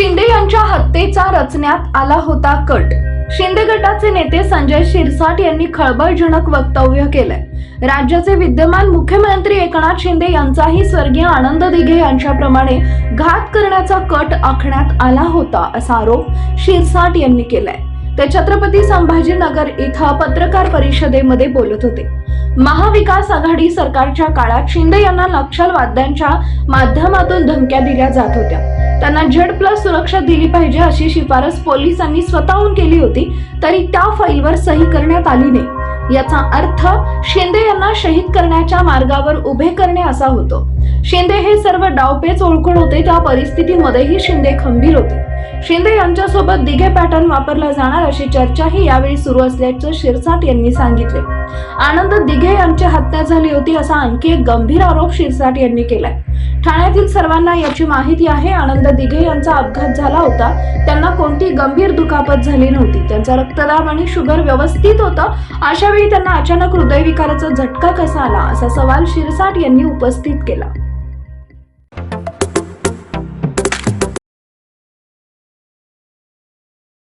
शिंदे यांच्या हत्येचा रचण्यात आला होता कट. शिंदे गटाचे नेते संजय शिरसाट यांनी खळबळजनक वक्तव्य केलंय. राज्याचे विद्यमान मुख्यमंत्री एकनाथ शिंदे यांचाही स्वर्गीय आनंद दिघे यांच्याप्रमाणे घात करण्याचा कट आखण्यात आला होता असा आरोप शिरसाट यांनी केलाय. ते छत्रपती संभाजीनगर इथं पत्रकार परिषदेमध्ये बोलत होते. महाविकास आघाडी सरकारच्या काळात शिंदे यांना नक्षलवाद्यांच्या माध्यमातून धमक्या दिल्या जात होत्या. त्यांना झेड प्लस सुरक्षा दिली पाहिजे अशी शिफारस पोलिसांनी स्वतःहून केली होती तरी त्या फाईलवर सही करण्यात आली नाही. याचा अर्थ शिंदे यांना शहीद करण्याच्या मार्गावर उभे करणे असा होतो. शिंदे हे सर्व डावपेच ओळखून होते त्या परिस्थितीमध्येही शिंदे खंबीर होते. शिंदे यांच्यासोबत दिघे पॅटर्न वापरला जाणार अशी चर्चाही यावेळी सुरू असल्याचं शिरसाट यांनी सांगितले. आनंद दिघे यांची हत्या झाली होती असा आणखी एक गंभीर आरोप शिरसाट यांनी केलाय. ठाण्यातील सर्वांना याची माहिती आहे आनंद दिघे यांचा अपघात झाला होता. त्यांना कोणती गंभीर दुखापत झाली नव्हती. त्यांचा रक्तदाब आणि शुगर व्यवस्थित होतं. अशा वेळी त्यांना अचानक हृदयविकाराचा झटका कसा आला असा सवाल शिरसाट यांनी उपस्थित केला.